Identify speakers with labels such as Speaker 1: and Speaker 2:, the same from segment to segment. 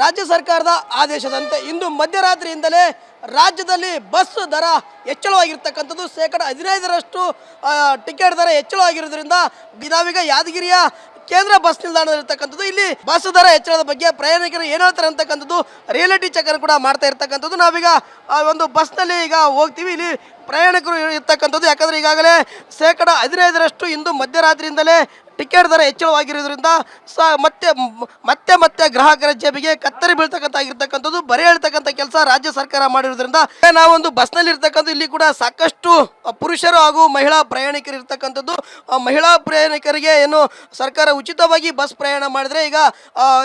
Speaker 1: ರಾಜ್ಯ ಸರ್ಕಾರದ ಆದೇಶದಂತೆ ಇಂದು ಮಧ್ಯರಾತ್ರಿಯಿಂದಲೇ ರಾಜ್ಯದಲ್ಲಿ ಬಸ್ ದರ ಹೆಚ್ಚಳವಾಗಿರ್ತಕ್ಕಂಥದ್ದು. ಶೇಕಡ ಹದಿನೈದರಷ್ಟು ಟಿಕೆಟ್ ದರ ಹೆಚ್ಚಳವಾಗಿರೋದ್ರಿಂದ ನಾವೀಗ ಯಾದಗಿರಿಯ ಕೇಂದ್ರ ಬಸ್ ನಿಲ್ದಾಣದಲ್ಲಿರ್ತಕ್ಕಂಥದ್ದು. ಇಲ್ಲಿ ಬಸ್ ದರ ಹೆಚ್ಚಳದ ಬಗ್ಗೆ ಪ್ರಯಾಣಿಕರು ಏನು ಹೇಳ್ತಾರೆ ಅಂತಕ್ಕಂಥದ್ದು ರಿಯಾಲಿಟಿ ಚೆಕ್ ಕೂಡ ಮಾಡ್ತಾ ಇರ್ತಕ್ಕಂಥದ್ದು. ನಾವೀಗ ಒಂದು ಬಸ್ನಲ್ಲಿ ಈಗ ಹೋಗ್ತೀವಿ. ಇಲ್ಲಿ ಪ್ರಯಾಣಿಕರು ಇರ್ತಕ್ಕಂಥದ್ದು. ಯಾಕಂದರೆ ಈಗಾಗಲೇ ಶೇಕಡ ಹದಿನೈದರಷ್ಟು ಇಂದು ಮಧ್ಯರಾತ್ರಿಯಿಂದಲೇ ಟಿಕೆಟ್ ದರ ಹೆಚ್ಚಳವಾಗಿರೋದ್ರಿಂದ ಸ ಮತ್ತೆ ಮತ್ತೆ ಮತ್ತೆ ಗ್ರಾಹಕರ ಜೇಬಿಗೆ ಕತ್ತರಿ ಬೀಳ್ತಕ್ಕಂಥ ಆಗಿರ್ತಕ್ಕಂಥದ್ದು ಬರೆ ಹೇಳ್ತಕ್ಕಂಥ ಕೆಲಸ ರಾಜ್ಯ ಸರ್ಕಾರ ಮಾಡಿರೋದ್ರಿಂದ. ನಾವೊಂದು ಬಸ್ನಲ್ಲಿ ಇರ್ತಕ್ಕಂಥ ಇಲ್ಲಿ ಕೂಡ ಸಾಕಷ್ಟು ಪುರುಷರು ಹಾಗೂ ಮಹಿಳಾ ಪ್ರಯಾಣಿಕರು ಇರ್ತಕ್ಕಂಥದ್ದು. ಮಹಿಳಾ ಪ್ರಯಾಣಿಕರಿಗೆ ಏನು ಸರ್ಕಾರ ಉಚಿತವಾಗಿ ಬಸ್ ಪ್ರಯಾಣ ಮಾಡಿದ್ರೆ ಈಗ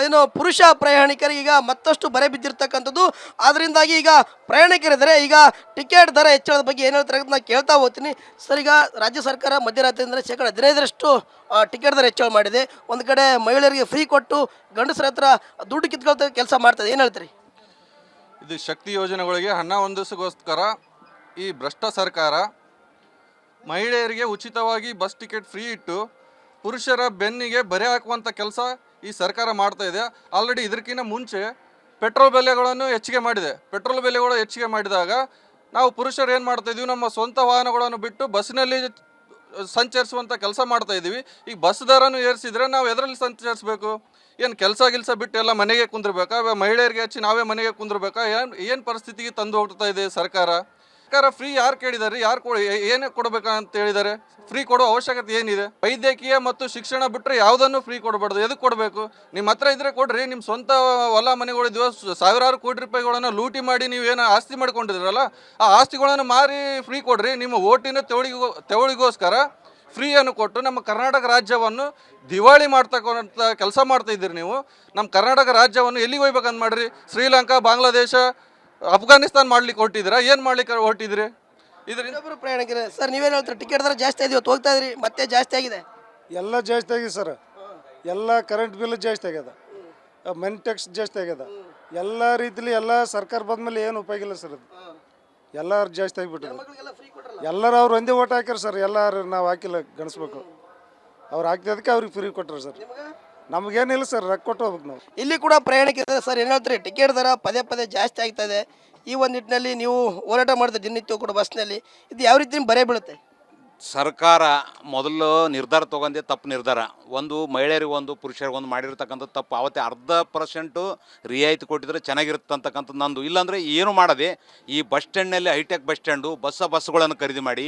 Speaker 1: ಏನು ಪುರುಷ ಪ್ರಯಾಣಿಕರಿಗೆ ಈಗ ಮತ್ತಷ್ಟು ಬರೆ ಬಿದ್ದಿರ್ತಕ್ಕಂಥದ್ದು. ಅದರಿಂದಾಗಿ ಈಗ ಪ್ರಯಾಣಿಕರಿದ್ದರೆ ಈಗ ಟಿಕೆಟ್ ದರ ಹೆಚ್ಚಳದ ಬಗ್ಗೆ ಏನು ಹೇಳ್ತಾರೆ ನಾನು ಕೇಳ್ತಾ ಹೋಗ್ತೀನಿ. ಸರ್, ಈಗ ರಾಜ್ಯ ಸರ್ಕಾರ ಮಧ್ಯರಾತ್ರಿಯಿಂದ ಶೇಕಡ ಹದಿನೈದರಷ್ಟು ಟಿಕೆಟ್ ದರ ಹೆಚ್ಚಳ ಮಾಡಿದೆ. ಒಂದು ಕಡೆ ಮಹಿಳೆಯರಿಗೆ ಫ್ರೀ ಕೊಟ್ಟು ಗಂಡಸರ ಹತ್ರ ದುಡ್ಡು ಕಿತ್ಕೊಳ್ತಾ ಕೆಲಸ ಮಾಡ್ತದೆ ಏನು ಹೇಳ್ತೀರಿ?
Speaker 2: ಇದು ಶಕ್ತಿ ಯೋಜನೆಗಳಿಗೆ ಹಣ ಹೊಂದಿಸಗೋಸ್ಕರ ಈ ಭ್ರಷ್ಟ ಸರ್ಕಾರ ಮಹಿಳೆಯರಿಗೆ ಉಚಿತವಾಗಿ ಬಸ್ ಟಿಕೆಟ್ ಫ್ರೀ ಇಟ್ಟು ಪುರುಷರ ಬೆನ್ನಿಗೆ ಬರೆ ಹಾಕುವಂಥ ಕೆಲಸ ಈ ಸರ್ಕಾರ ಮಾಡ್ತಾ ಇದೆ. ಆಲ್ರೆಡಿ ಇದಕ್ಕಿಂತ ಮುಂಚೆ ಪೆಟ್ರೋಲ್ ಬೆಲೆಗಳನ್ನು ಹೆಚ್ಚಿಗೆ ಮಾಡಿದೆ. ಪೆಟ್ರೋಲ್ ಬೆಲೆಗಳು ಹೆಚ್ಚಿಗೆ ಮಾಡಿದಾಗ ನಾವು ಪುರುಷರು ಏನು ಮಾಡ್ತಾ ಇದೀವಿ? ನಮ್ಮ ಸ್ವಂತ ವಾಹನಗಳನ್ನು ಬಿಟ್ಟು ಬಸ್ನಲ್ಲಿ ಸಂಚರಿಸುವಂಥ ಕೆಲಸ ಮಾಡ್ತಾ ಇದ್ದೀವಿ ಈಗ ಬಸ್ ದರನು ಏರಿಸಿದ್ರೆ ನಾವು ಎದರಲ್ಲಿ ಸಂಚರಿಸಬೇಕು? ಏನು ಕೆಲಸ ಗಿಲ್ಸ ಬಿಟ್ಟು ಎಲ್ಲ ಮನೆಗೆ ಕುಂದಿರ್ಬೇಕಾ? ಮಹಿಳೆಯರಿಗೆ ಹಚ್ಚಿ ನಾವೇ ಮನೆಗೆ ಕುಂದಿರ್ಬೇಕಾ? ಏನು ಏನು ಪರಿಸ್ಥಿತಿಗೆ ತಂದು ಹೋಗ್ತಾ ಇದೆ ಸರ್ಕಾರ? ಸರ್ಕಾರ ಫ್ರೀ ಯಾರು ಕೇಳಿದ್ದಾರೆ ಯಾರು ಏನು ಏನೇ ಕೊಡಬೇಕಾ ಅಂತ ಹೇಳಿದ್ದಾರೆ ಫ್ರೀ ಕೊಡೋ ಅವಶ್ಯಕತೆ ಏನಿದೆ? ವೈದ್ಯಕೀಯ ಮತ್ತು ಶಿಕ್ಷಣ ಬಿಟ್ಟರೆ ಯಾವುದನ್ನು ಫ್ರೀ ಕೊಡಬಾರ್ದು? ಎದಕ್ಕೆ ಕೊಡಬೇಕು? ನಿಮ್ಮ ಹತ್ರ ಇದ್ರೆ ಕೊಡ್ರಿ ನಿಮ್ಮ ಸ್ವಂತ ಹೊಲ ಮನೆಗಳಿದ್ವ ಸಾವಿರಾರು ಕೋಟಿ ರೂಪಾಯಿಗಳನ್ನು ಲೂಟಿ ಮಾಡಿ ನೀವು ಏನೋ ಆಸ್ತಿ ಮಾಡ್ಕೊಂಡಿದ್ರಲ್ಲ ಆ ಆಸ್ತಿಗಳನ್ನು ಮಾರಿ ಫ್ರೀ ಕೊಡ್ರಿ. ನಿಮ್ಮ ಓಟಿನ ತೆವಳಿಗೋ, ತೆವಳಿಗೋಸ್ಕರ ಫ್ರೀಯನ್ನು ಕೊಟ್ಟು ನಮ್ಮ ಕರ್ನಾಟಕ ರಾಜ್ಯವನ್ನು ದಿವಾಳಿ ಮಾಡ್ತಕ್ಕಂಥ ಕೆಲಸ ಮಾಡ್ತಾ ಇದ್ದೀರಿ ನೀವು. ನಮ್ಮ ಕರ್ನಾಟಕ ರಾಜ್ಯವನ್ನು ಎಲ್ಲಿಗೆ ಹೋಗ್ಬೇಕಂತ ಮಾಡಿರಿ? ಶ್ರೀಲಂಕಾ, ಬಾಂಗ್ಲಾದೇಶ ಅಫ್ಘಾನಿಸ್ತಾನ್ ಮಾಡ್ಲಿಕ್ಕೆ ಹೊರಟಿದ್ದೀರಾ? ಏನು ಮಾಡ್ಲಿಕ್ಕೆ ಹೊರಟಿದ್ರಿ ಇದರಿಂದ
Speaker 1: ಇನ್ನೊಬ್ಬರು ಪ್ರಯಾಣಿಕರು ಸರ್ ನೀವೇನು ಹೇಳ್ತೀರಿ? ಟಿಕೆಟ್ ದರ ಜಾಸ್ತಿ ಆಗಿದೆ ಇವತ್ತು ಹೋಗ್ತಾ ಇದ್ರಿ ಮತ್ತೆ ಜಾಸ್ತಿ ಆಗಿದೆ.
Speaker 3: ಎಲ್ಲ ಜಾಸ್ತಿ ಆಗಿದೆ ಸರ್. ಎಲ್ಲ ಕರೆಂಟ್ ಬಿಲ್ ಜಾಸ್ತಿ ಆಗ್ಯದ. ಮನಿ ಟ್ಯಾಕ್ಸ್ ಜಾಸ್ತಿ ಆಗ್ಯದ. ಎಲ್ಲ ರೀತಿಲಿ ಎಲ್ಲ ಸರ್ಕಾರ ಬಂದ್ಮೇಲೆ ಏನು ಉಪಯೋಗ ಇಲ್ಲ ಸರ್ ಅದು. ಎಲ್ಲರೂ ಜಾಸ್ತಿ ಆಗಿಬಿಟ್ಟಿದೆ.
Speaker 1: ಮಕ್ಕಳಿಗೆಲ್ಲ ಫ್ರೀ ಕೊಟ್ರಲ್ಲ.
Speaker 3: ಎಲ್ಲರೂ ಅವ್ರು ಒಂದೇ ಓಟ್ ಹಾಕ್ಯಾರ ಸರ್. ಎಲ್ಲರೂ ನಾವು ಹಾಕಿಲ್ಲ ಗಣಿಸ್ಬೇಕು. ಅವ್ರು ಹಾಕಿದಕ್ಕೆ ಅವ್ರಿಗೆ ಫ್ರೀ ಕೊಟ್ಟರು ಸರ್. ನಮಗೇನಿಲ್ಲ ಸರ್ ರೊಕ್ಕ ಕೊಟ್ಟು ಹೋಗ್ಬೇಕು ನಾವು.
Speaker 1: ಇಲ್ಲಿ ಕೂಡ ಪ್ರಯಾಣಿಕರು ಸರ್ ಏನು ಹೇಳ್ತಾರೆ ಟಿಕೆಟ್ ದರ ಪದೇ ಪದೇ ಜಾಸ್ತಿ ಆಗ್ತಾ ಇದೆ. ಈ ಒಂದು ನಿಟ್ಟಿನಲ್ಲಿ ನೀವು ಹೋರಾಟ ಮಾಡಿದ್ರೆ ದಿನನಿತ್ಯ ಕೂಡ ಬಸ್ನಲ್ಲಿ ಇದು ಯಾವ ರೀತಿ ಬರೇ ಬೀಳುತ್ತೆ?
Speaker 4: ಸರ್ಕಾರ ಮೊದಲು ನಿರ್ಧಾರ ತೊಗೊಂಡೆ ತಪ್ಪು ನಿರ್ಧಾರ. ಒಂದು ಮಹಿಳೆಯರಿಗೆ ಒಂದು ಪುರುಷರಿಗೆ ಒಂದು ಮಾಡಿರ್ತಕ್ಕಂಥ ತಪ್ಪು. ಅವತ್ತೇ ಅರ್ಧ ಪರ್ಸೆಂಟು ರಿಯಾಯಿತಿ ಕೊಟ್ಟಿದ್ರೆ ಚೆನ್ನಾಗಿರುತ್ತೆ ಅಂತಕ್ಕಂಥದ್ದು ನಂದು. ಇಲ್ಲಾಂದರೆ ಏನು ಮಾಡದೆ ಈ ಬಸ್ ಸ್ಟ್ಯಾಂಡ್ನಲ್ಲಿ ಹೈಟೆಕ್ ಬಸ್ ಸ್ಟ್ಯಾಂಡು ಬಸ್ಸ ಬಸ್ಗಳನ್ನು ಖರೀದಿ ಮಾಡಿ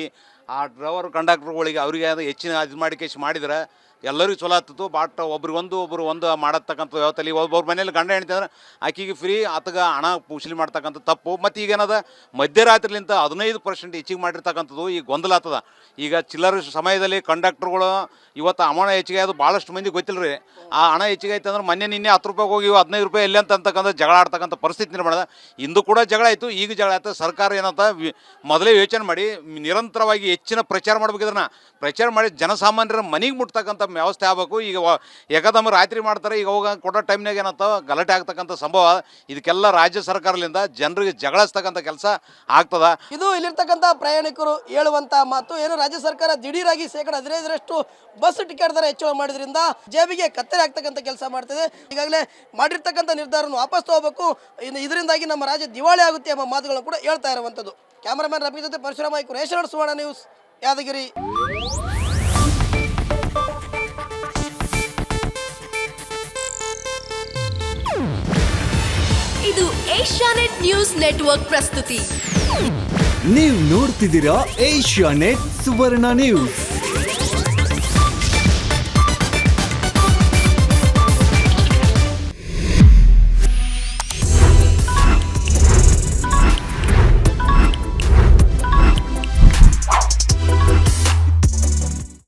Speaker 4: ಆ ಡ್ರೈವರ್ ಕಂಡಕ್ಟರ್ಗಳಿಗೆ ಅವರಿಗೆ ಅದು ಹೆಚ್ಚಿನ ಇದು ಮಾಡಿ ಕೇಸ್ ಮಾಡಿದ್ರೆ ಎಲ್ಲರಿಗೂ ಚಲೋ ಆಗ್ತಿತ್ತು. ಬಟ್ ಒಬ್ರಿಗೊಂದು, ಒಬ್ರು ಒಂದು ಮಾಡತಕ್ಕಂಥ ವ್ಯವಸ್ಥೆಲಿ ಒಬ್ಬೊಬ್ರ ಮನೇಲಿ ಗಂಡ ಹೆಣ್ತಿ ಅಂದ್ರೆ ಆಕಿಗೆ ಫ್ರೀ ಆತಗ ಹಣ ಪೂಸಲಿ ಮಾಡ್ತಕ್ಕಂಥ ತಪ್ಪು. ಮತ್ತು ಈಗೇನದ ಮಧ್ಯರಾತ್ರಿಲಿಂತ ಹದಿನೈದು ಪರ್ಸೆಂಟ್ ಹೆಚ್ಚಿಗೆ ಮಾಡಿರ್ತಕ್ಕಂಥದ್ದು ಈಗ ಗೊಂದಲ ಆಗ್ತದ. ಈಗ ಚಿಲ್ಲರ ಸಮಯದಲ್ಲಿ ಕಂಡಕ್ಟರ್ಗಳು ಇವತ್ತು ಹಣ ಹೆಚ್ಚಿಗೆ ಅದು ಭಾಳಷ್ಟು ಮಂದಿ ಗೊತ್ತಿಲ್ಲ ರೀ ಆ ಹಣ ಹೆಚ್ಚಿಗೆ ಐತೆ ಮೊನ್ನೆ, ನಿನ್ನೆ ಹತ್ತು ರೂಪಾಯಿಗೆ ಹೋಗಿ ಹದಿನೈದು ರೂಪಾಯಿ ಎಲ್ಲಿ ಅಂತ ಅಂತಕ್ಕಂಥ ಜಗಳ ಆಡ್ತಕ್ಕಂಥ ಪರಿಸ್ಥಿತಿ ನಿರ್ಮಾಣದ ಇಂದು ಕೂಡ ಜಗಳ ಆಯಿತು, ಈಗ ಜಗಳ ಆಯ್ತು. ಸರ್ಕಾರ ಏನಂತ ಮೊದಲೇ ಯೋಚನೆ ಮಾಡಿ, ನಿರಂತರವಾಗಿ ಹೆಚ್ಚಿನ ಪ್ರಚಾರ ಮಾಡ್ಬೇಕಿದ್ರನ್ನ ಪ್ರಚಾರ ಮಾಡಿ ಜನಸಾಮಾನ್ಯರ ಮನೆಗೆ ಮುಟ್ತಕ್ಕಂಥ ವ್ಯವಸ್ಥೆ ಆಗಬೇಕು. ಈಗ ಏಕದಮ್ ರಾತ್ರಿ ಮಾಡ್ತಾರೆ, ಈಗ ಹೋಗ ಕೊಡೋ ಟೈಮ್ನಾಗ ಏನಂತ ಗಲಾಟೆ ಆಗ್ತಕ್ಕಂಥ ಸಂಭವ. ಇದಕ್ಕೆಲ್ಲ ರಾಜ್ಯ ಸರ್ಕಾರದಿಂದ ಜನರಿಗೆ ಜಗಳಿಸ್ತಕ್ಕಂಥ ಕೆಲಸ ಆಗ್ತದ.
Speaker 1: ಇದು ಇಲ್ಲಿರ್ತಕ್ಕಂಥ ಪ್ರಯಾಣಿಕರು ಹೇಳುವಂತ ಮಾತು, ಏನು ರಾಜ್ಯ ಸರ್ಕಾರ ದಿಢೀರಾಗಿ ಶೇಕಡ ಹದಿನೈದರಷ್ಟು ಬಸ್ ಟಿಕೆಟ್ ದರ ಹೆಚ್ಚಳ ಮಾಡಿದ್ರಿಂದ ಜೇಬಿಗೆ ಕತ್ತರಿ ಆಗ್ತಕ್ಕಂಥ ಕೆಲಸ ಮಾಡ್ತದೆ. ಈಗಾಗಲೇ ಮಾಡಿರ್ತಕ್ಕಂಥ ನಿರ್ಧಾರವನ್ನು ವಾಪಸ್ ತಗೋಬೇಕು. ಇದರಿಂದಾಗಿ ನಮ್ಮ ರಾಜ್ಯ ದಿವಾಳಿ ಆಗುತ್ತೆ ಎಂಬ ಮಾತುಗಳನ್ನು ಕೂಡ ಹೇಳ್ತಾ ಇರುವಂಥದ್ದು. ಕ್ಯಾಮರಾಮನ್ ರವಿ ಜೊತೆ ಪರಶುರಾಮ ಐಕು ರೇಷನ್ ಸುವರ್ಣ ನ್ಯೂಸ್ ಯಾದಗಿರಿ.
Speaker 5: ಇದು ಏಷ್ಯಾನೆಟ್ ನ್ಯೂಸ್ ನೆಟ್ವರ್ಕ್ ಪ್ರಸ್ತುತಿ.
Speaker 6: ನೀವು ನೋಡ್ತಿದ್ದೀರಾ ಏಷ್ಯಾನೆಟ್ ಸುವರ್ಣ ನ್ಯೂಸ್.